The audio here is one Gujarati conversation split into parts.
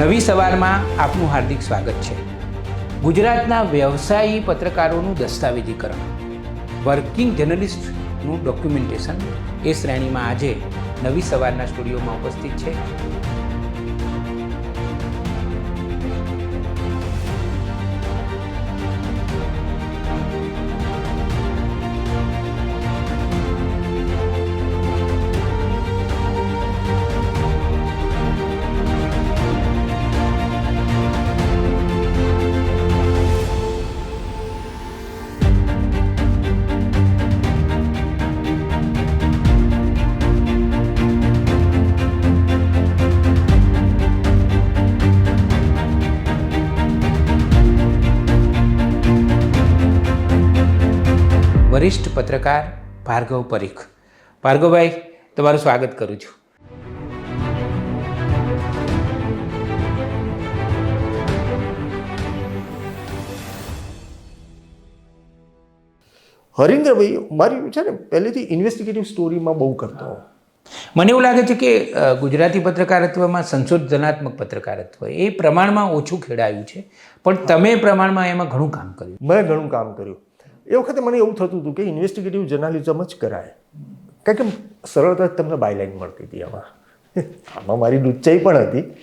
નવી સવારમાં આપનું હાર્દિક સ્વાગત છે. ગુજરાતના વ્યવસાયી પત્રકારોનું દસ્તાવેજીકરણ. વર્કિંગ જર્નલિસ્ટનું ડોક્યુમેન્ટેશન એ શ્રેણીમાં આજે નવી સવારના સ્ટુડિયોમાં ઉપસ્થિત છે. વરિષ્ઠ પત્રકાર ભાર્ગવ પરીખ. ભાર્ગવભાઈ તમારું સ્વાગત કરું છું. હરિન્દ્રભાઈ મારી છે ને પહેલેથી ઇન્વેસ્ટિગેટિવ સ્ટોરીમાં બહુ કરતો. મને એવું લાગે છે કે ગુજરાતી પત્રકારત્વમાં સંશોધનાત્મક પત્રકારત્વ એ પ્રમાણમાં ઓછું ખેડાયું છે પણ તમે પ્રમાણમાં એમાં ઘણું કામ કર્યું. મેં ઘણું કામ કર્યું. એ વખતે મને એવું થતું હતું કે ઇન્વેસ્ટિગેટિવ જર્નાલિઝમ જ કરાય. કારણ કે સરળતાથી તમને બાયલાઇન મળતી હતી આમાં. આમાં મારી લુચ્ચાઈ પણ હતી.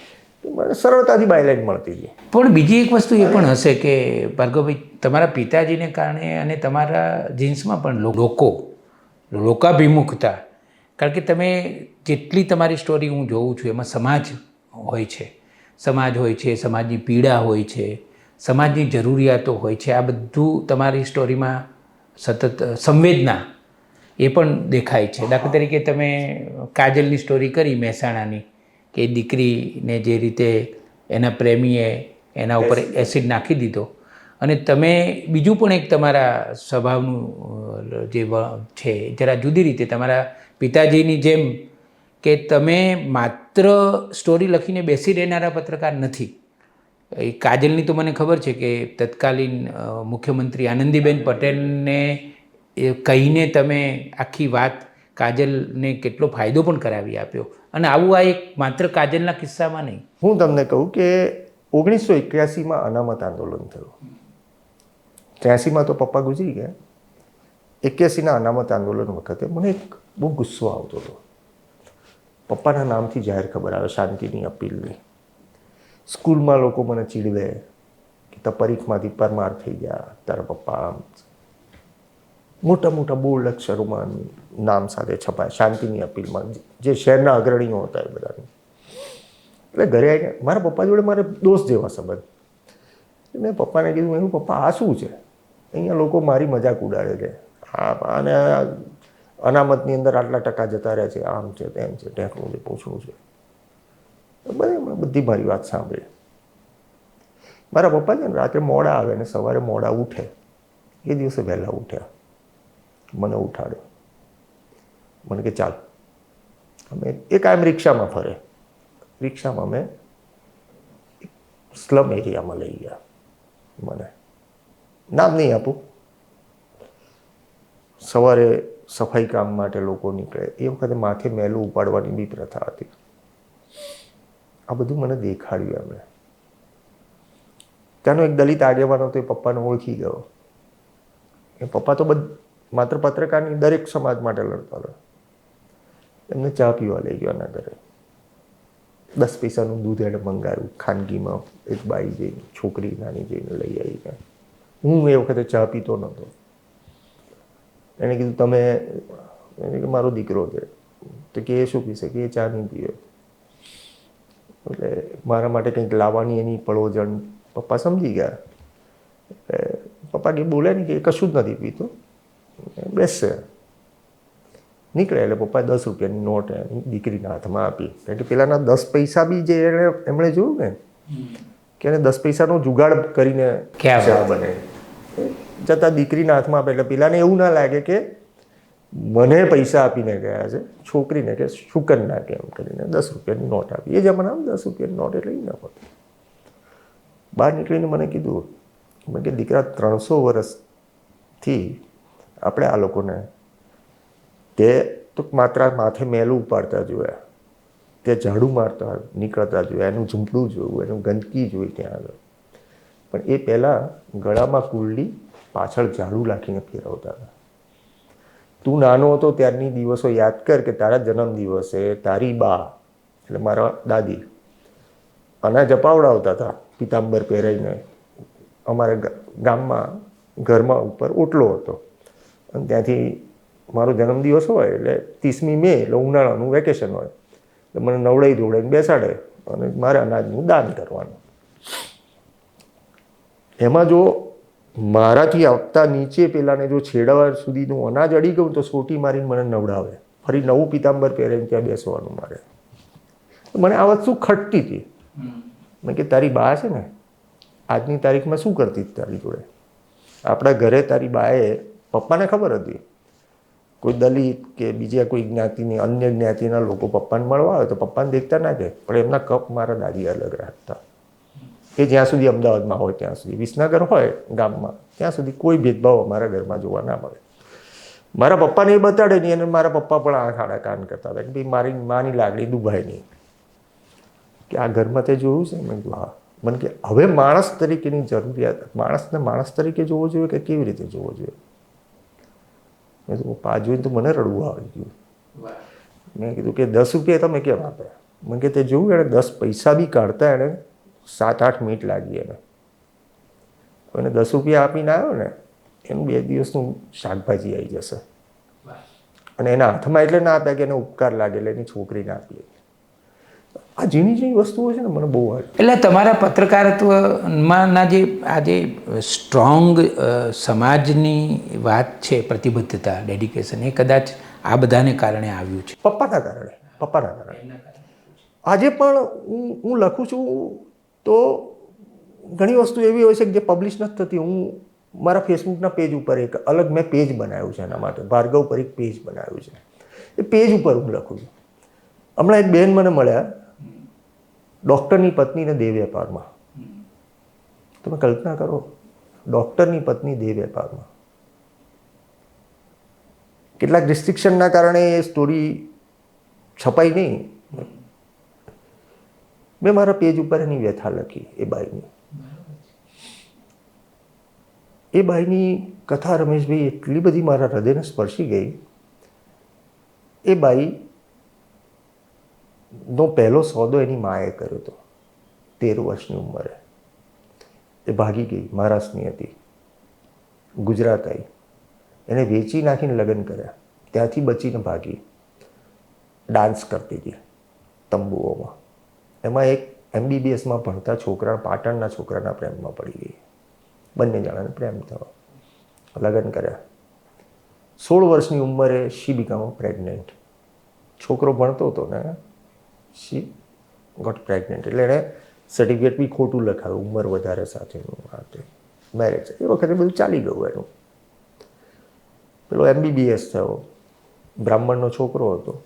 મને સરળતાથી બાયલાઇન મળતી હતી. પણ બીજી એક વસ્તુ એ પણ હશે કે ભાર્ગવભાઈ, તમારા પિતાજીને કારણે અને તમારા જીન્સમાં પણ લોકો, લોકાભિમુખતા. કારણ કે તમે જેટલી તમારી સ્ટોરી હું જોઉં છું, એમાં સમાજ હોય છે. સમાજ હોય છે, સમાજની પીડા હોય છે. સમાજની જરૂરિયાતો હોય છે. આ બધું તમારી સ્ટોરીમાં સતત સંવેદના એ પણ દેખાય છે. દાખલા તરીકે તમે કાજલની સ્ટોરી કરી મહેસાણાની કે દીકરીને જે રીતે એના પ્રેમીએ એના ઉપર એસિડ નાખી દીધો. અને તમે બીજું પણ એક તમારા સ્વભાવનું જે છે જરા જુદી રીતે તમારા પિતાજીની જેમ કે તમે માત્ર સ્ટોરી લખીને બેસી રહેનારા પત્રકાર નથી. એ કાજલની તો મને ખબર છે કે તત્કાલીન મુખ્યમંત્રી આનંદીબેન પટેલને કહીને તમે આખી વાત કાજલને કેટલો ફાયદો પણ કરાવી આપ્યો. અને આવું આ એક માત્ર કાજલના કિસ્સામાં નહીં. હું તમને કહું કે ઓગણીસો એક્યાસીમાં અનામત આંદોલન થયું. ત્યાસીમાં તો પપ્પા ગુજરી ગયા. એક્યાસીના અનામત આંદોલન વખતે મને એક બહુ ગુસ્સો આવતો હતો. પપ્પાના નામથી જાહેર ખબર આવે, શાંતિની અપીલની. સ્કૂલમાં લોકો મને ચીડવે કે તાર પરીખમાંથી પરમાર થઈ ગયા, તારા પપ્પા આમ. મોટા મોટા બોલ્ડ અક્ષરોમાં નામ સાથે છપાય, શાંતિની અપીલમાં. જે શહેરના અગ્રણીઓ હતા એ બધાની. એટલે ઘરે આવીને મારા પપ્પા જોડે મારે દોસ્ત જેવા સંબંધ. મેં પપ્પાને કીધું એનું પપ્પા, આ શું છે? અહીંયા લોકો મારી મજાક ઉડાડે છે. આ અને અનામતની અંદર આટલા ટકા જતા રહે છે, આમ છે, તેમ છે ટેકનું છે પૂછવું છે. મેં, બધી મારી વાત સાંભળી. મારા પપ્પા છે ને રાત્રે મોડા આવે ને સવારે મોડા ઉઠે. એ દિવસે વહેલા ઉઠ્યા. મને ઉઠાડ્યો. મને કે, ચાલ, અમે એ કાયમ રિક્ષામાં ફરે. રિક્ષામાં અમે સ્લમ એરિયામાં લઈ ગયા મને. નામ નહીં આપું. સવારે સફાઈ કામ માટે લોકો નીકળે. એ વખતે માથે મેલું ઉપાડવાની બી પ્રથા હતી. આ બધું મને દેખાડ્યું એમણે. ત્યાંનો એક દલિત આગેવાન હતો, એ પપ્પાને ઓળખી ગયો. એ પપ્પા તો બધ, માત્ર પત્રકારની દરેક સમાજ માટે લડતા હતા. એમને ચા પીવા લઈ ગયો એના ઘરે. દસ પૈસાનું દૂધ એણે મંગાવ્યું, ખાનગીમાં એક બાઈ જઈને, છોકરી નાની જઈને લઈ આવી ગયા હું એ વખતે ચા પીતો નહોતો. એણે કીધું, તમે મારો દીકરો છે. તો કે, એ શું પીશે? કે, એ ચા નહીં પીવે. એટલે મારા માટે કંઈક લાવવાની એની પળોજણ પપ્પા સમજી ગયા. એટલે પપ્પા કે બોલે ને કે એ કશું જ નથી પીતું. બેસશે. નીકળે એટલે પપ્પાએ દસ રૂપિયાની નોટ એની દીકરીના હાથમાં આપી. કારણ કે પેલાના દસ પૈસા બી જે એણે એમણે જોયું ને કે એને દસ પૈસાનો જુગાડ કરીને ક્યાં બને જતાં દીકરીના હાથમાં આપે. એટલે પેલાને એવું ના લાગે કે મને પૈસા આપીને ગયા છે, છોકરીને કે શુકનના કે એમ કરીને દસ રૂપિયાની નોટ આપી. એ જમાનામાં દસ રૂપિયાની નોટ એટલે ન પડતી બહાર નીકળીને મને કીધું, મેં કે દીકરા ત્રણસો વર્ષથી આપણે આ લોકોને તે તો માત્ર માથે મેલું ઉપાડતા જોયા. તે ઝાડુ મારતા નીકળતા જોયા, એનું ઝૂંપડું જોયું, એનું ગંદકી જોઈ ત્યાં આગળ. પણ એ પહેલાં ગળામાં કુંડલી પાછળ ઝાડુ રાખીને ફેરવતા હતા. તું નાનો હતો ત્યારની દિવસો યાદ કર કે તારા જન્મ દિવસે તારી બા, એટલે મારા દાદી અનાજ અપાવડાવતા હતા પિતાંબર પહેરાઈને. અમારા ગામમાં, ઘરમાં ઉપર ઓટલો હતો. અને ત્યાંથી મારો જન્મદિવસ હોય એટલે ત્રીસમી મે, એટલે ઉનાળાનું વેકેશન હોય. એટલે મને નવડાઈ ધોવડાઈને બેસાડે અને મારે અનાજનું દાન કરવાનું. એમાં જો મારાથી આવતા નીચે પેલાને જો છેડા સુધીનું અનાજ અડી ગયું તો સોટી મારીને મને નવડાવે. ફરી નવું પિતાંબર પહેરીને ત્યાં બેસવાનું મારે. મને આ વસ્તુ ખટતી હતી. મેં કે તારી બા છે ને, આજની તારીખમાં શું કરતી હતી તારી જોડે? આપણા ઘરે તારી બાએ, પપ્પાને ખબર હતી? કોઈ દલિત કે બીજા કોઈ જ્ઞાતિની, અન્ય જ્ઞાતિના લોકો પપ્પાને મળવા આવે તો પપ્પાને દેખતા ના કે, પણ એમના કપ મારા દાદી અલગ રાખતા. એ જ્યાં સુધી અમદાવાદમાં હોય ત્યાં સુધી. વિસનગર હોય ગામમાં ત્યાં સુધી કોઈ ભેદભાવ અમારા ઘરમાં જોવા ના મળે. મારા પપ્પાને એ બતાડે નહીં અને મારા પપ્પા પણ આંખ આડા કાન કરતા હતા કે ભાઈ મારી માની લાગણી દુભાઈ નહીં કે આ ઘરમાં તે જોયું છે? મેં કીધું હા. મને કે હવે માણસ તરીકેની જરૂરિયાત માણસને માણસ તરીકે જોવો જોઈએ કે કેવી રીતે જોવો જોઈએ? મેં કીધું પા જોઈને તો મને રડવું આવી ગયું. મેં કીધું કે દસ રૂપિયા તમે કેમ આપ્યા? મને કે તે જોયું એણે દસ પૈસા બી કાઢતા એણે સાત આઠ મિનિટ લાગી એને. કોઈને દસ રૂપિયા આપીને આવ્યો ને એનું બે દિવસનું શાકભાજી આવી જશે. અને એના હાથમાં એટલે ના આપ્યા કે એને ઉપકાર લાગે એટલે એની છોકરીને આપીએ. આ ઝીણી ઝીણી વસ્તુઓ છે ને મને બહુ આવે એટલે તમારા પત્રકારત્વમાંના જે આ જે સ્ટ્રોંગ સમાજની વાત છે પ્રતિબદ્ધતા ડેડિકેશન એ કદાચ આ બધાને કારણે આવ્યું છે? પપ્પાના કારણે પપ્પાના કારણે. આજે પણ હું હું લખું છું તો ઘણી વસ્તુ એવી હોય છે કે જે પબ્લિશ નથી થતી. હું મારા ફેસબુકના પેજ ઉપર એક અલગ મેં પેજ બનાવ્યું છે એના માટે. ભાર્ગવ પર એક પેજ બનાવ્યું છે. એ પેજ ઉપર હું લખું છું. હમણાં એક બેન મને મળ્યા ડૉક્ટરની પત્નીને દેહ વેપારમાં. તમે કલ્પના કરો ડૉક્ટરની પત્ની દેહ વેપારમાં. કેટલાક રિસ્ટ્રિક્શનના કારણે એ સ્ટોરી છપાઈ નહીં. મેં મારા પેજ ઉપર એની વ્યથા લખી, એ બાઈની. એ બાઈની કથા રમેશભાઈ એટલી બધી મારા હૃદયને સ્પર્શી ગઈ. એ બાઈ નો પહેલો સોદો એની માએ કર્યો હતો, તેર વર્ષની ઉંમરે. એ ભાગી ગઈ, મહારાષ્ટ્રની હતી. ગુજરાત આવી એને વેચી નાખીને લગ્ન કર્યા. ત્યાંથી બચીને ભાગી. ડાન્સ કરતી હતી, તંબુઓમાં. એમાં એક એમબીબીએસમાં ભણતા છોકરા, પાટણના છોકરાના પ્રેમમાં પડી ગઈ. બંને જણાને પ્રેમ થયો. લગ્ન કર્યા. સોળ વર્ષની ઉંમરે શી બીકામ પ્રેગ્નન્ટ છોકરો ભણતો હતો ને, શી ગોટ પ્રેગ્નન્ટ એટલે એણે સર્ટિફિકેટ બી ખોટું લખાયું, ઉંમર વધારે સાથેનું આ તે. મેરેજ એ વખતે બધું ચાલી ગયું એનું. પેલો એમબીબીએસ થયો. બ્રાહ્મણનો છોકરો હતો.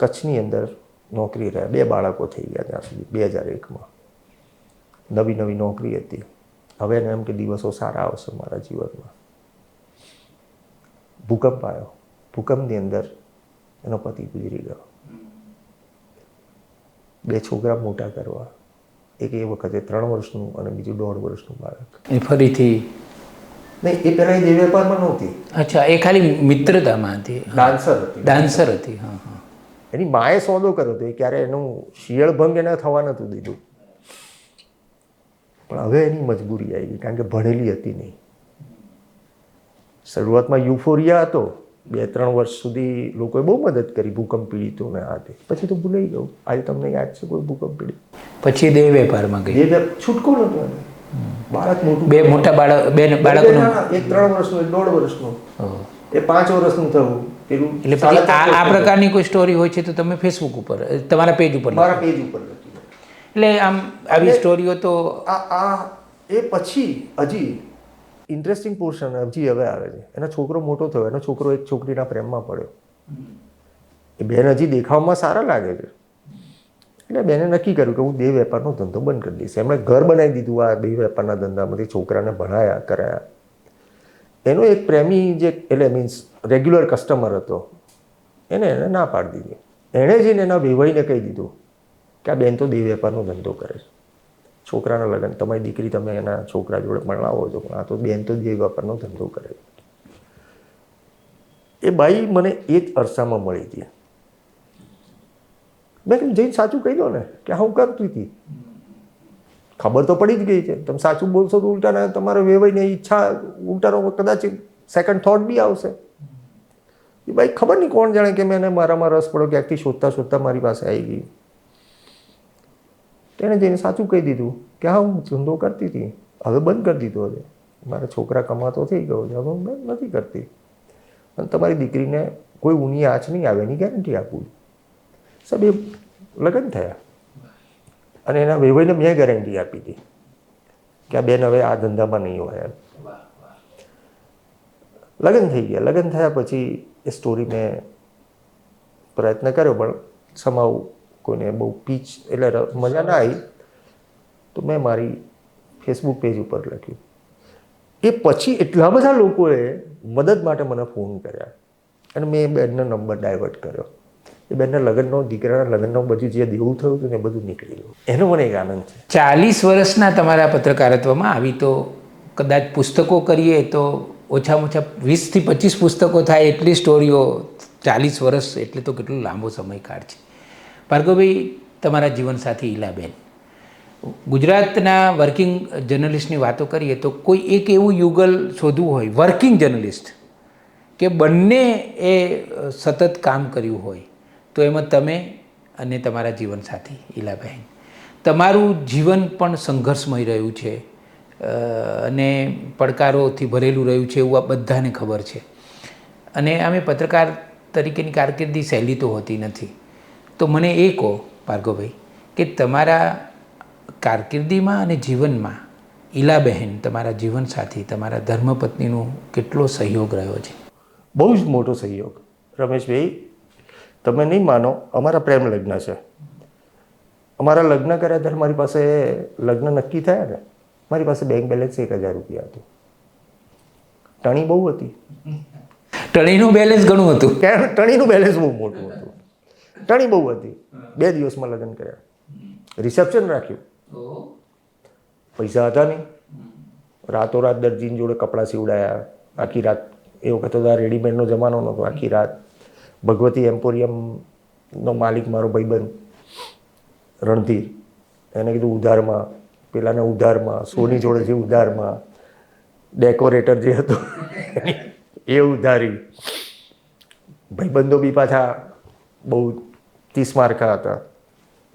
કચ્છની અંદર નોકરી રહ્યા બે બાળકો થઈ ગયા ત્યાં સુધી બે હજાર એકમાં. નવી નવી નોકરી હતી. હવે એમ કે દિવસો સારા આવશે મારા જીવનમાં. ભૂકંપ આવ્યો. ભૂકંપની અંદર એનો પતિ ગુજરી ગયો. બે છોકરા મોટા કરવા. એક એ વખતે ત્રણ વર્ષનું અને બીજું દોઢ વર્ષનું બાળક. એ ફરીથી? નહીં એ પહેલાં એ દેહ વેપારમાં નહોતી. અચ્છા એ ખાલી મિત્રતામાં હતી. ડાન્સર હતી. ડાન્સર હતી હા હા. એની માએ સોદો કર્યો હતો એ ક્યારે એનું શિયળ ભંગ એને થવા નહોતું દીધું. પણ હવે એની મજબૂરી આવી ગઈ કારણ કે ભણેલી હતી નહીં. શરૂઆતમાં યુફોરિયા હતો બે ત્રણ વર્ષ સુધી લોકોએ બહુ મદદ કરી ભૂકંપ પીડિતોને હાથે પછી તો ભૂલાઈ ગયું. આજે તમને યાદ છે કોઈ ભૂકંપ પીડિત? પછી દેહ વેપારમાં ગઈ. છૂટકો નહોતો બાળક મોટું બે મોટા બાળક બે બાળકનું. એક ત્રણ વર્ષનું એક દોઢ વર્ષનું. એ પાંચ વર્ષનું થયું. પેલું એટલે પછી આ. પ્રકારની કોઈ સ્ટોરી હોય છે તો તમે ફેસબુક ઉપર તમારા પેજ ઉપર. મારા પેજ ઉપર એટલે આમ આવી સ્ટોરીઓ તો આ આ એ પછી હજી ઇન્ટરેસ્ટિંગ પોર્શન હજી હવે આવે છે. એનો છોકરો મોટો થયો એનો છોકરો એક છોકરીના પ્રેમમાં પડ્યો. એ બેન હજી દેખાવમાં સારા લાગે છે. એટલે બેને નક્કી કર્યું કે હું દેહ વેપારનો ધંધો બંધ કરી દઈશ. એમણે ઘર બનાવી દીધું આ દેહ વેપારના ધંધામાંથી છોકરાને ભણાયા કરાયા. એનો એક પ્રેમી જે, એટલે મીન્સ રેગ્યુલર કસ્ટમર હતો, એને એને ના પાડી દીધી. એણે જઈને એના વિવાહીને કહી દીધું કે આ બેન તો દેહ વેપારનો ધંધો કરે છે. છોકરાના લગ્ન, તમારી દીકરી તમે એના છોકરા જોડે મળાવો છો, પણ આ તો બેન તો દેહ વેપારનો ધંધો કરે છે. એ બાઈ મને એ જ અરસામાં મળી હતી મેં કીધું, જઈને સાચું કહી દો ને, કે હું કરતી હતી. ખબર તો પડી જ ગઈ છે. તમે સાચું બોલશો તો ઉલટાના તમારે વેવાઈને ઈચ્છા ઉલટાનો કદાચ સેકન્ડ થોટ બી આવશે. એ ભાઈ ખબર નહીં કોણ જાણે કે મેં એને મારામાં રસ પડ્યો ક્યાંકથી શોધતા શોધતા મારી પાસે આવી ગઈ. તેણે જઈને સાચું કહી દીધું કે હા, હું ધંધો કરતી હતી. હવે બંધ કરી દીધો હવે મારા છોકરા કમાતો થઈ ગયો છે. હવે હું બંધ નથી કરતી. અને તમારી દીકરીને કોઈ ઊની આંચ નહીં આવે, એની ગેરંટી આપું સાહેબ, એ લગ્ન થયા. અને એના વેવાઈને મેં ગેરંટી આપી હતી કે આ બેન હવે આ ધંધામાં નહીં હોય એમ. લગ્ન થઈ ગયા. લગ્ન થયા પછી એ સ્ટોરી મેં પ્રયત્ન કર્યો, પણ સમાવ કોઈને બહુ પીચ એટલે મજા ના આવી. તો મેં મારી ફેસબુક પેજ ઉપર લખ્યું. એ પછી એટલા બધા લોકોએ મદદ માટે મને ફોન કર્યા અને મેં એ બેનનો નંબર ડાયવર્ટ કર્યો. એ બેનના લગ્નનો, દીકરાના લગ્નનો બધું જે દેવું થયું હતું ને બધું નીકળી ગયું. એનો મને એક આનંદ છે. ચાલીસ વર્ષના તમારા પત્રકારત્વમાં આવી તો કદાચ પુસ્તકો કરીએ તો ઓછામાં ઓછા વીસથી પચીસ પુસ્તકો થાય એટલી સ્ટોરીઓ ચાલીસ વર્ષ એટલે તો કેટલો લાંબો સમયકાળ છે. ભાર્ગવભાઈ, તમારા જીવનસાથી ઈલાબેન. ગુજરાતના વર્કિંગ જર્નલિસ્ટની વાતો કરીએ તો કોઈ એક એવું યુગલ શોધવું હોય, વર્કિંગ જર્નલિસ્ટ, કે બંને એ સતત કામ કર્યું હોય તો એમાં તમે અને તમારા જીવનસાથી, ઈલાબહેન. તમારું જીવન પણ સંઘર્ષમય રહ્યું છે અને પડકારોથી ભરેલું રહ્યું છે એવું આ બધાને ખબર છે. અને અમે પત્રકાર તરીકેની કારકિર્દી સહેલી તો હોતી નથી. તો મને એ કહો, ભાર્ગવભાઈ, કે તમારા કારકિર્દીમાં અને જીવનમાં ઈલાબહેન, તમારા જીવનસાથી, તમારા ધર્મપત્નીનો કેટલો સહયોગ રહ્યો છે? બહુ જ મોટો સહયોગ. રમેશભાઈ તમે નહીં માનો અમારા પ્રેમ લગ્ન છે. અમારા લગ્ન કર્યા ત્યારે મારી પાસે લગ્ન નક્કી થયા ને મારી પાસે બેંક બેલેન્સ એક હજાર રૂપિયા હતું. ટણી બહુ હતી. ટણીનું બેલેન્સ ઘણું હતું. કારણ ટણીનું બેલેન્સ બહુ મોટું હતું. ટણી બહુ હતી. બે દિવસમાં લગ્ન કર્યા. રિસેપ્શન રાખ્યું. પૈસા હતા નહીં. રાતોરાત દરજીની જોડે કપડાં સીવડાયા. આખી રાત એ વખત તો રેડીમેડનો જમાનો નહોતો. આખી રાત ભગવતી એમ્પોરિયમનો માલિક મારો ભાઈબંધ, રણધીર. એને કીધું ઉધારમાં, પેલાને ઉધારમાં, સોની જોડે જે ઉધારમાં, ડેકોરેટર જે હતો, એ ઉધારી. ભાઈબંધો બી પાછા બહુ ત્રીસ માર્કા હતા.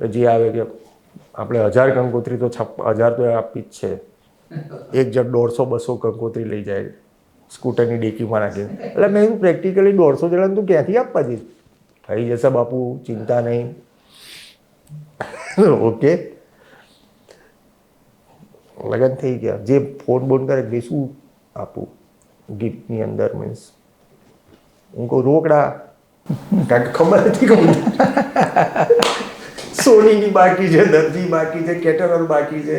જે આવે કે આપણે હજાર કંકોત્રી તો છપ, હજાર તો આપી જ છે. એક જણ દોઢસો, બસો કંકોત્રી લઈ જાય. સ્કૂટરની ડેકીમાં નાખીને. એટલે મેં કીધું પ્રેક્ટિકલી દોઢસો જણાને તું ક્યાંથી આપવા દઈશ? થઈ જશે બાપુ ચિંતા નહીં. ઓકે લગન થઈ ગયા. જે ફોન બોન કરે કે શું આપું ગિફ્ટની અંદર મીન્સ? હું કહું રોકડા. કારણ કે ખબર નથી કહું સોનીની બાકી છે દર્દી બાકી છે કેટરર બાકી છે.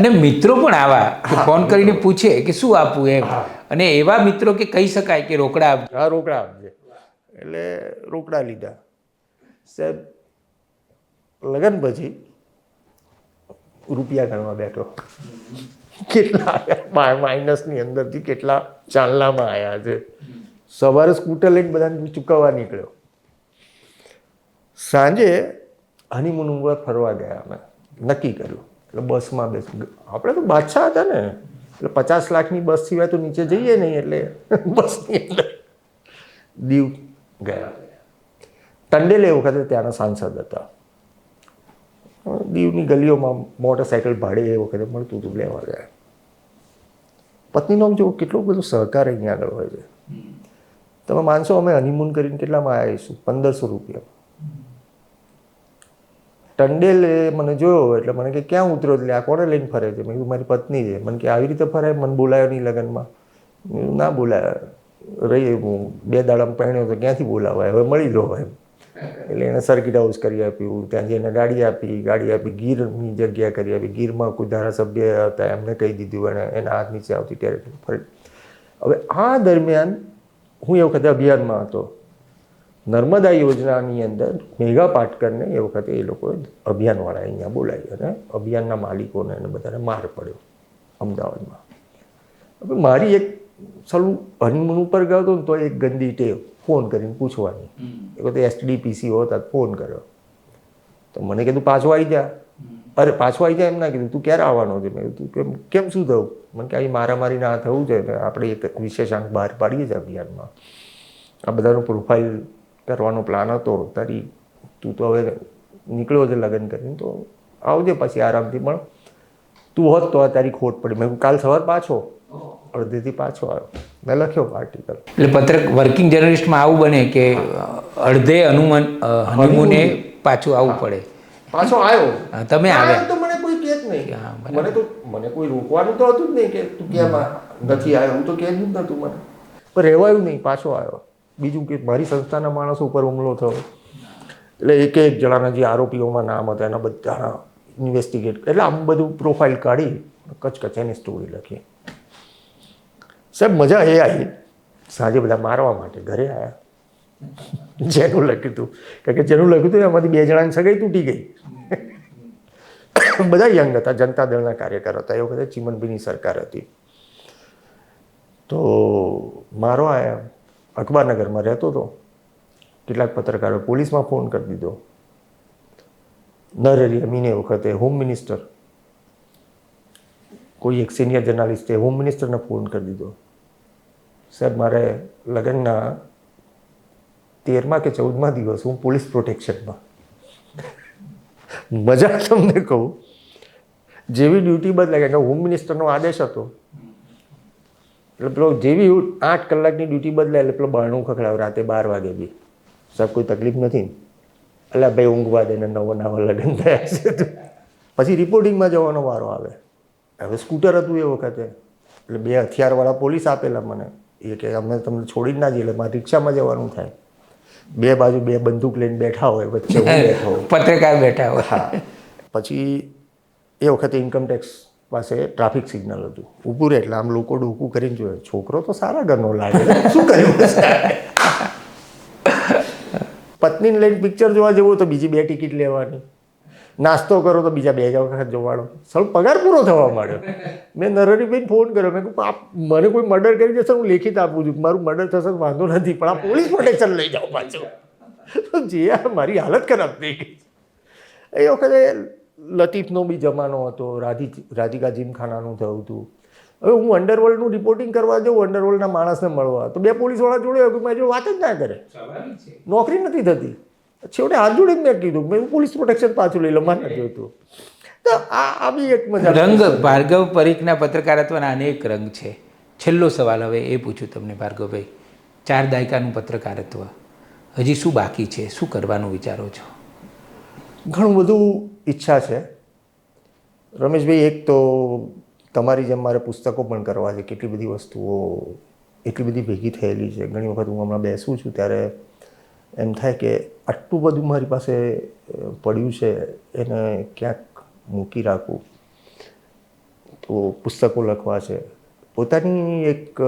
અને મિત્રો પણ આવા ફોન કરીને પૂછે કે શું આપવું એમ. અને એવા મિત્રો કે કહી શકાય કે રોકડા આપજો. હા, રોકડા આપજે. એટલે રોકડા લીધા. સાહેબ, લગન પછી રૂપિયા ગણવા બેઠો. કેટલા માઇનસની અંદરથી કેટલા ચાંદલામાં આવ્યા છે. સવારે સ્કૂટર લઈને બધાને ચૂકવવા નીકળ્યો. સાંજે હનીમૂન ઉપર ફરવા ગયા અમે. નક્કી કર્યું. એટલે બસમાં બેસ આપણે તો બાદશાહ હતા ને. એટલે પચાસ લાખની બસ સિવાય તો નીચે જઈએ નહીં એટલે બસની અંદર દીવ ગયા. ટંડેલ એ વખતે ત્યાંના સાંસદ હતા. દીવની ગલીઓમાં મોટરસાયકલ ભાડે એ વખતે મળતું હતું લેવા ગયા પત્નીનો આમ જો કેટલો બધો સહકાર અહીંયા આગળ હોય છે. તમે માનશો અમે હનીમૂન કરીને કેટલામાં આવીશું? પંદરસો રૂપિયા. ટંડેલે મને જોયો એટલે મને કે, ક્યાં ઉતરો એટલે આ કોને લઈને ફરે છે? મેં કીધું, મારી પત્ની છે. મને કે, આવી રીતે ફરે મને બોલાયો નહીં લગ્નમાં. ના બોલાયો. રહી હું બે દાડામાં પહેણ્યો તો ક્યાંથી બોલાવાય? હવે મળી લો એમ. એટલે એને સર્કિટ હાઉસ કરી આપ્યું, ત્યાંથી એને ગાડી આપી ગાડી આપી, ગીરની જગ્યા કરી આપી. ગીરમાં કોઈ ધારાસભ્ય હતા, એમને કહી દીધું એને એના હાથ નીચે આવતી ત્યારે ફરી. હવે આ દરમિયાન હું એ વખતે અભિયાનમાં હતો. નર્મદા યોજનાની અંદર મેઘા પાટકરને એ વખતે એ લોકોએ અભિયાનવાળા અહીંયા બોલાવી અને અભિયાનના માલિકોને અને બધાને માર પડ્યો અમદાવાદમાં. હવે મારી એક સલું હનીમૂન ઉપર ગયો હતો ને તો એક ગંદી ટેવ ફોન કરીને પૂછવાની. એ વખતે એસટીડીપીસી હતા ફોન કર્યો. તો મને કીધું પાછો આવી જા. અરે પાછો આવી જા? એમ ના કીધું તું ક્યારે આવવાનો છે? મેં કીધું કેમ કેમ શું થયું? મને કે અહીં મારામારી ના થવું છે આપણે એક વિશેષાંક બહાર પાડીએ છીએ અભિયાનમાં. આ બધાનું પ્રોફાઇલ કરવાનો પ્લાન હતો. તારી તું તો હવે નીકળ્યો છે લગ્ન કરીને તો આવજે પછી આરામથી. પણ તું હોત તો આ તારી ખોટ પડી. મેં કાલ સવાર પાછો. અડધેથી પાછો આવ્યો. મેં લખ્યો આર્ટિકલ એટલે પત્રક વર્કિંગ જર્નલિસ્ટમાં આવું બને કે અડધે હનુમાન હનીમૂને પાછું આવવું પડે. પાછો આવ્યો. તમે આવ્યા. તો મને કોઈ કેત નહીં. મને તો મને કોઈ રોકવાનું તો હતું જ નહીં કે તું કેમ નથી આવ્યો. હું તો કહે જ નતું મને. પણ રહેવાયું નહીં પાછો આવ્યો. બીજું કે મારી સંસ્થાના માણસો ઉપર હુમલો થયો. એટલે એક એક જણાના જે આરોપીઓમાં નામ હતા, એના બધાના ઇન્વેસ્ટિગેટ એટલે આમ બધું પ્રોફાઇલ કાઢી કચકચાની સ્ટોરી લખી. સાહેબ, મજા એ આવી. સાંજે બધા મારવા માટે ઘરે આવ્યા જેનું લખ્યું હતું. કારણ કે જેનું લખ્યું હતું, એમાંથી બે જણાની સગાઈ તૂટી ગઈ. બધા યંગ હતા, જનતા દળના કાર્યકર હતા. એ વખતે ચીમનભીની સરકાર હતી. તો મારો આયા. અખબારનગરમાં રહેતો હતો. કેટલાક પત્રકારો પોલીસમાં ફોન કરી દીધો. નરેરી અમીને વખતે હોમ મિનિસ્ટર. કોઈ એક સિનિયર જર્નાલિસ્ટે હોમ મિનિસ્ટરને ફોન કરી દીધો. સાહેબ મારે લગ્નના તેરમા કે ચૌદમા દિવસ હું પોલીસ પ્રોટેક્શનમાં. મજા તમને કહું. જેવી ડ્યુટી બદલાય કે હોમ મિનિસ્ટરનો આદેશ હતો. એટલે પેલો જેવી આઠ કલાકની ડ્યુટી બદલાય એટલે પેલો બારણું ખખડાવ રાતે બાર વાગે બી. સાહેબ કોઈ તકલીફ નથી? એટલે ભાઈ ઊંઘવા દે ને નવો નવા લગ્ન થયા છે પછી રિપોર્ટિંગમાં જવાનો વારો આવે. હવે સ્કૂટર હતું એ વખતે. એટલે બે હથિયારવાળા પોલીસ આપેલા મને. એ કે અમે તમને છોડી જ ના જઈએ એટલે મારે રિક્ષામાં જવાનું થાય. બે બાજુ બે બંદૂક લઈને બેઠા હોય વચ્ચે બેઠા હોય. પત્રકાર બેઠા હોય. હા. પછી એ વખતે ઇન્કમટેક્સ પાસે ટ્રાફિક સિગ્નલ હતું. ઊભું રહે એટલે આમ લોકો ડોકું કરીને જોયે છોકરો તો સારા ઘરનો લાગે. શું કર્યું પત્નીને લઈને પિક્ચર જોવા જવું તો બીજી બે ટિકિટ લેવાની. નાસ્તો કરો તો બીજા બે જ વખત જોવાનો. સર પગાર પૂરો થવા માંડ્યો. મેં નરહરીભાઈને ફોન કર્યો. મેં કહ્યું આપ, મને કોઈ મર્ડર કરી જશે હું લેખિત આપું છું. મારું મર્ડર થશે વાંધો નથી, પણ આ પોલીસ પ્રોટેક્શન લઈ જાઓ પાછું. જે મારી હાલત ખરાબ થઈ ગઈ. એ વખતે લતીફનો બી જમાનો હતો રાધી રાધિકા જીમખાનાનું થયું હતું. હવે હું અંડરવર્લ્ડનું રિપોર્ટિંગ કરવા જાઉં અંડરવર્લ્ડના માણસને મળવા. તો બે પોલીસવાળા જોડે મારી જોડે વાત જ ના કરે. નોકરી નથી થતી. છેવટે હાથ જોડે જ મેં કીધું મેં પોલીસ પ્રોટેક્શન પાછું લઈ લો મારે નથી જોઈતું તો આ આ બી એક મજા રંગ ભાર્ગવ પરીખના પત્રકારત્વના અનેક રંગ છે. છેલ્લો સવાલ હવે એ પૂછું તમને ભાર્ગવભાઈ. ચાર દાયકાનું પત્રકારત્વ. હજી શું બાકી છે? શું કરવાનું વિચારો છો? ઘણું બધું ઈચ્છા છે. રમેશભાઈ, એક તો તમારી જેમ મારે પુસ્તકો પણ કરવા છે. કેટલી બધી વસ્તુઓ, એટલી બધી ભેગી થયેલી છે. ઘણી વખત હું હમણાં બેસું છું ત્યારે એમ થાય કે આટલું બધું મારી પાસે પડ્યું છે, એને ક્યાંક મૂકી રાખવું તો પુસ્તકો લખવા છે. પોતાની એક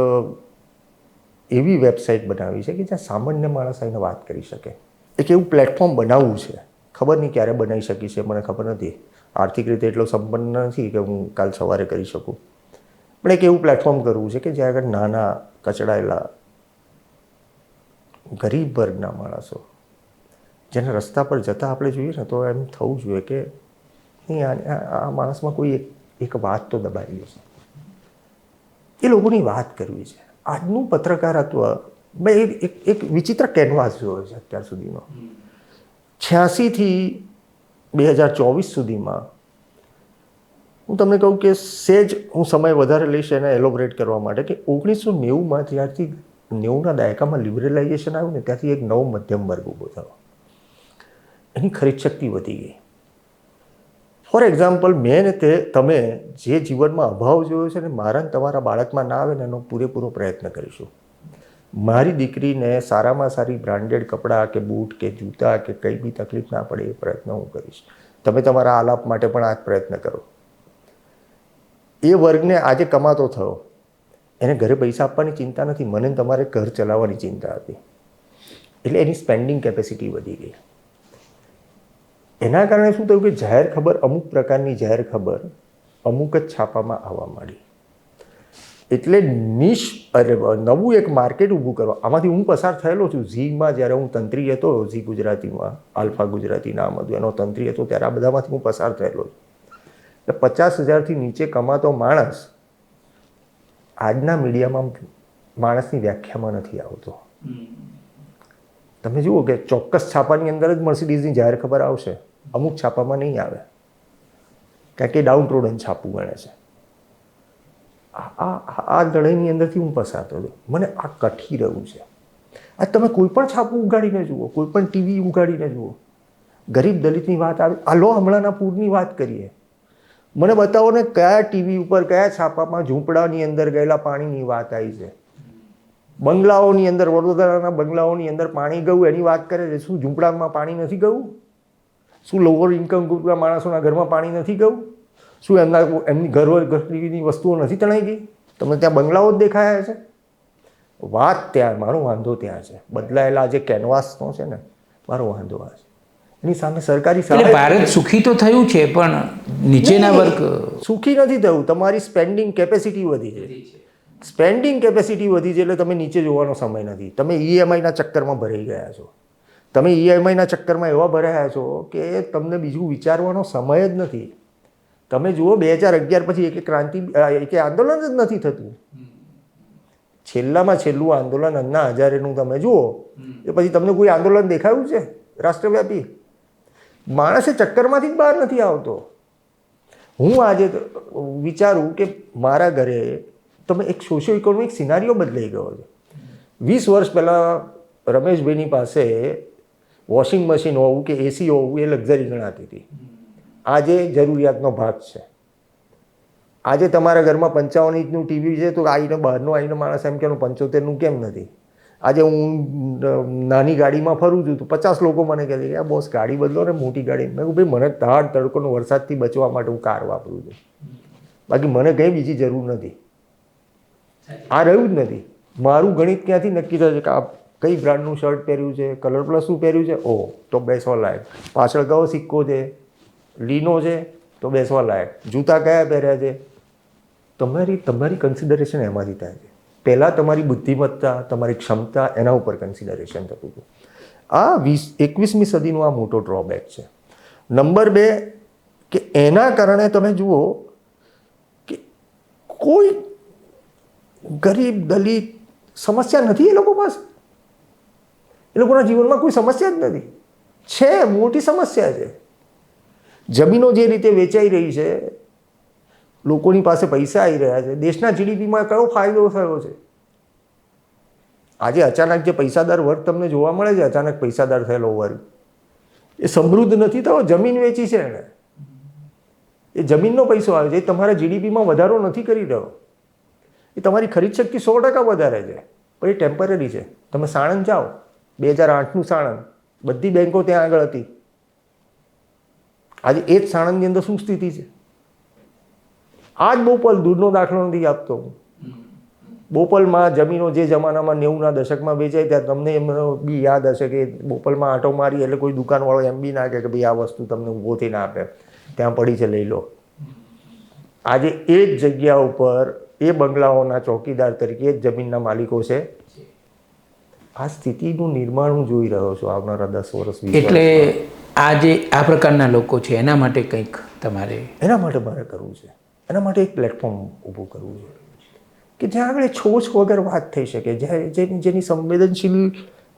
એવી વેબસાઇટ બનાવી છે કે જ્યાં સામાન્ય માણસ આવીને વાત કરી શકે. એક એવું પ્લેટફોર્મ બનાવવું છે ખબર નહીં ક્યારે બનાવી શકીશ એ મને ખબર નથી. આર્થિક રીતે એટલો સંપન્ન નથી કે હું કાલ સવારે કરી શકું. પણ એક એવું પ્લેટફોર્મ કરવું છે કે જ્યાં આગળ નાના, કચડાયેલા ગરીબ વર્ગના માણસો, જેને રસ્તા પર જતાં આપણે જોઈએ ને તો એમ થવું જોઈએ કે નહીં, આ- માણસમાં કોઈ એક એક વાત તો દબાવી છે. એ લોકોની વાત કરવી છે. આજનું પત્રકારત્વ મેં એક એક વિચિત્ર કેનવાસ જોયો છે અત્યાર સુધીનો. છ્યાસીથી બે હજાર ચોવીસ સુધીમાં હું તમને કહું કે સેજ હું સમય વધારે લઈશ એને એલોબરેટ કરવા માટે કે ઓગણીસો નેવુંમાં ત્યારથી નેવુંના દાયકામાં લિબરલાઇઝેશન આવ્યું ને ત્યાંથી એક નવો મધ્યમ વર્ગ ઊભો થયો. એની ખરીદ શક્તિ વધી ગઈ. ફોર એક્ઝામ્પલ, મેં તે, તમે જે જીવનમાં અભાવ જોયો છે ને મારા તમારા બાળકમાં ના આવે ને એનો પૂરેપૂરો પ્રયત્ન કરીશું. મારી દીકરીને સારામાં સારી બ્રાન્ડેડ કપડાં કે બૂટ કે જૂતા કે કંઈ બી તકલીફ ના પડે એ પ્રયત્ન હું કરીશ. તમે તમારા આલાપ માટે પણ આ પ્રયત્ન કરો. એ વર્ગને આજે કમાતો થયો. એને ઘરે પૈસા આપવાની ચિંતા નથી. મને તમારે ઘર ચલાવવાની ચિંતા હતી. એટલે એની સ્પેન્ડિંગ કેપેસિટી વધી ગઈ. એના કારણે શું થયું કે જાહેર ખબર અમુક પ્રકારની જાહેર ખબર અમુક જ છાપામાં આવવા માંડી. એટલે નિશ અરે નવું એક માર્કેટ ઊભું કરવા. આમાંથી હું પસાર થયેલો છું. ઝીમાં જ્યારે હું તંત્રી હતો ઝી ગુજરાતીમાં આલ્ફા ગુજરાતી નામ હતું એનો તંત્રી હતો ત્યારે આ બધામાંથી હું પસાર થયેલો છું. એટલે પચાસ હજારથી નીચે કમાતો માણસ આજના મીડિયામાં માણસની વ્યાખ્યામાં નથી આવતો. તમે જુઓ કે ચોક્કસ છાપાની અંદર જ મર્સિડીઝની જાહેર ખબર આવશે. અમુક છાપામાં નહીં આવે. કારણ કે ડાઉન પ્રોડન છાપું ગણે છે. આ આ લડાઈની અંદરથી હું પસાર થયો મને આ કઠી રહ્યું છે. આ તમે કોઈ પણ છાપું ઉગાડીને જુઓ, કોઈ પણ ટીવી ઉગાડીને જુઓ. ગરીબ દલિતની વાત આવે આ લો હમણાંના પૂરની વાત કરીએ. મને બતાવો ને કયા ટીવી ઉપર, કયા છાપામાં ઝૂંપડાની અંદર ગયેલા પાણીની વાત આવી છે. બંગલાઓની અંદર, વડોદરાના બંગલાઓની અંદર પાણી ગયું, એની વાત કરે છે. શું ઝૂંપડામાં પાણી નથી ગયું? શું લોઅર ઇન્કમ ગ્રુપના માણસોના ઘરમાં પાણી નથી ગયું? શું એમના એમની ઘર ઘરની વસ્તુઓ નથી તણાઈ ગઈ? તમને ત્યાં બંગલાઓ જ દેખાયા છે? વાત ત્યાં મારો વાંધો ત્યાં છે. બદલાયેલા જે કેનવાસનો છે ને મારો વાંધો આ છે. એની સામે સરકારી સહાય ભારત સુખી તો થયું છે પણ નીચેના વર્ગ સુખી નથી થયું. તમારી સ્પેન્ડિંગ કેપેસિટી વધી છે. સ્પેન્ડિંગ કેપેસિટી વધી છે એટલે તમે નીચે જોવાનો સમય નથી. તમે ઈએમઆઈના ચક્કરમાં ભરાઈ ગયા છો. તમે ઈએમઆઈના ચક્કરમાં એવા ભરાયા છો કે તમને બીજું વિચારવાનો સમય જ નથી. તમે જુઓ બે હજાર અગિયાર પછી એક ક્રાંતિ એક આંદોલન જ નથી થતું. છેલ્લામાં છેલ્લું આંદોલન અન્ના હજારેનું તમે જુઓ એ પછી તમને કોઈ આંદોલન દેખાયું છે? રાષ્ટ્રવ્યાપી? માણસે ચક્કરમાંથી જ બહાર નથી આવતો. હું આજે વિચારું કે મારા ઘરે તમે એક સોશિયો ઇકોનોમિક સિનારીઓ બદલાઈ ગયો છે. વીસ વર્ષ પહેલાં રમેશભાઈની પાસે વોશિંગ મશીન હોવું કે એસી હોવું એ લક્ઝરી ગણાતી હતી. આજે જરૂરિયાતનો ભાગ છે. આજે તમારા ઘરમાં પંચાવન ઇંચનું ટીવી છે તો આવીને બહારનો આવીને માણસ એમ કે પંચોતેરનું કેમ નથી? આજે હું નાની ગાડીમાં ફરું છું તો પચાસ લોકો મને કહે કે આ બોસ, ગાડી બદલો ને મોટી ગાડી. મેં કહું ભાઈ, મને ધાડ તડકોનો વરસાદથી બચવા માટે હું કાર વાપરું છું. બાકી મને કંઈ બીજી જરૂર નથી. આ રહ્યું જ નથી. મારું ગણિત ક્યાંથી નક્કી થશે કે આ કઈ બ્રાન્ડનું શર્ટ પહેર્યું છે, કલર પ્લસ શું પહેર્યું છે? ઓ તો બેસવા લાયક પાછળ કયો સિક્કો છે? લીનો છે, તો બેસવા લાયક. જૂતા કયા પહેર્યા છે? તમારી તમારી કન્સિડરેશન એમાંથી થાય છે. પહેલાં તમારી બુદ્ધિમત્તા, તમારી ક્ષમતા એના ઉપર કન્સિડરેશન થતું હતું. આ વીસ, એકવીસમી સદીનો આ મોટો ડ્રોબેક છે. નંબર બે, કે એના કારણે તમે જુઓ કે કોઈ ગરીબ, દલિત સમસ્યા નથી એ લોકો પાસે. એ લોકોના જીવનમાં કોઈ સમસ્યા જ નથી. છે, મોટી સમસ્યા છે. જમીનો જે રીતે વેચાઈ રહી છે, લોકોની પાસે પૈસા આવી રહ્યા છે. દેશના જીડીપીમાં કયો ફાયદો થયો છે? આજે અચાનક જે પૈસાદાર વર્ગ તમને જોવા મળે છે, અચાનક પૈસાદાર થયેલો વર્ગ, એ સમૃદ્ધ નથી થયો? જમીન વેચી છે એણે. એ જમીનનો પૈસો આવે છે. એ તમારા જીડીપીમાં વધારો નથી કરી રહ્યો. એ તમારી ખરીદ શક્તિ સો ટકા વધારે છે. પણ એ ટેમ્પરરી છે. તમે સાણંદ જાઓ. બે હજાર આઠનું સાણંદ. બધી બેન્કો ત્યાં આગળ હતી. આજે એ જ સાણંદની અંદર શું સ્થિતિ છે? આ જ બોપલ દૂધનો દાખલો નથી આપતો હું. બોપલમાં જમીનો જે જમાનામાં નેવુંના દશકમાં વેચાય ત્યાં તમને એમ બી યાદ હશે કે બોપલમાં આંટો મારી એટલે કોઈ દુકાનવાળો એમ બી ના કે ભાઈ આ વસ્તુ તમને ઊભો થઈને આપે. ત્યાં પડી છે, લઈ લો. આજે એ જ જગ્યા ઉપર એ બંગલાઓના ચોકીદાર તરીકે જમીનના માલિકો છે. આ સ્થિતિનું નિર્માણ હું જોઈ રહ્યો છું આવનારા દસ વર્ષ એટલે આ જે આ પ્રકારના લોકો છે એના માટે કંઈક તમારે એના માટે મારે કરવું છે. એના માટે એક પ્લેટફોર્મ ઊભું કરવું છે. કે જ્યાં આગળ છોછ વગર વાત થઈ શકે જેની જેની સંવેદનશીલ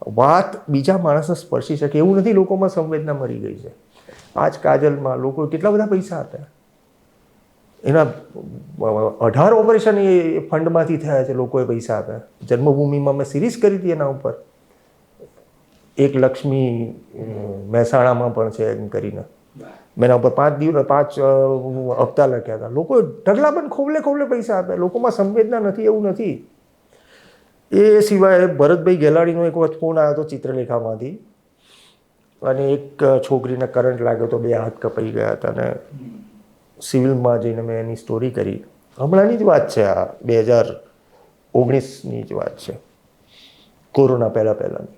વાત બીજા માણસને સ્પર્શી શકે એવું નથી લોકોમાં સંવેદના મરી ગઈ છે. આજ કાજલમાં લોકો કેટલા બધા પૈસા આપ્યા? એના અઢાર ઓપરેશન એ ફંડમાંથી થયા છે, લોકોએ પૈસા આપ્યા. જન્મભૂમિમાં મેં સિરીઝ કરી હતી એના ઉપર. એક લક્ષ્મી મહેસાણામાં પણ છે એમ કરીને. મેં એના ઉપર પાંચ દિવસ, પાંચ હપ્તા લખ્યા હતા. લોકો પણ ખોબલે ખોબલે પૈસા આપ્યા. લોકોમાં સંવેદના નથી, એવું નથી. એ સિવાય ભરતભાઈ ગેલાડીનો એક વખત ફોન આવ્યો હતો ચિત્રલેખામાંથી. અને એક છોકરીને કરંટ લાગ્યો તો બે હાથ કપાઈ ગયા હતા અને સિવિલમાં જઈને મેં એની સ્ટોરી કરી. હમણાંની જ વાત છે આ, બે હજાર ઓગણીસની જ વાત છે. કોરોના પહેલાં પહેલાંની.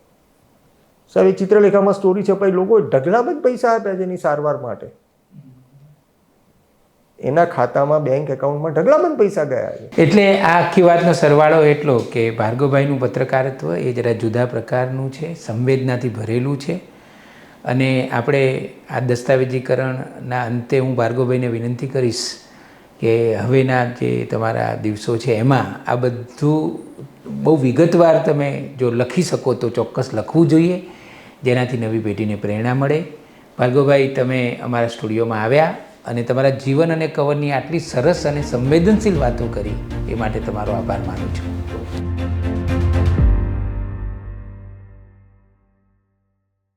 સાહેબ, એ ચિત્રલેખામાં સ્ટોરી છે પછી લોકો ઢગલામાં જ પૈસા આપ્યા છે એની સારવાર માટે. એના ખાતામાં બેંક એકાઉન્ટમાં ઢગલાબંધ પૈસા ગયા છે. એટલે આ આખી વાતનો સરવાળો એટલો કે ભાર્ગવભાઈનું પત્રકારત્વ એ જરા જુદા પ્રકારનું છે, સંવેદનાથી ભરેલું છે. અને આપણે આ દસ્તાવેજીકરણના અંતે હું ભાર્ગવભાઈને વિનંતી કરીશ કે હવેના જે તમારા દિવસો છે એમાં આ બધું બહુ વિગતવાર તમે જો લખી શકો તો ચોક્કસ લખવું જોઈએ, જેનાથી નવી પેઢીને પ્રેરણા મળે. ભાર્ગવભાઈ, તમે અમારા સ્ટુડિયોમાં આવ્યા અને તમારા જીવન અને કવરની આટલી સરસ અને સંવેદનશીલ વાતો કરી, એ માટે તમારો આભાર માનું છું.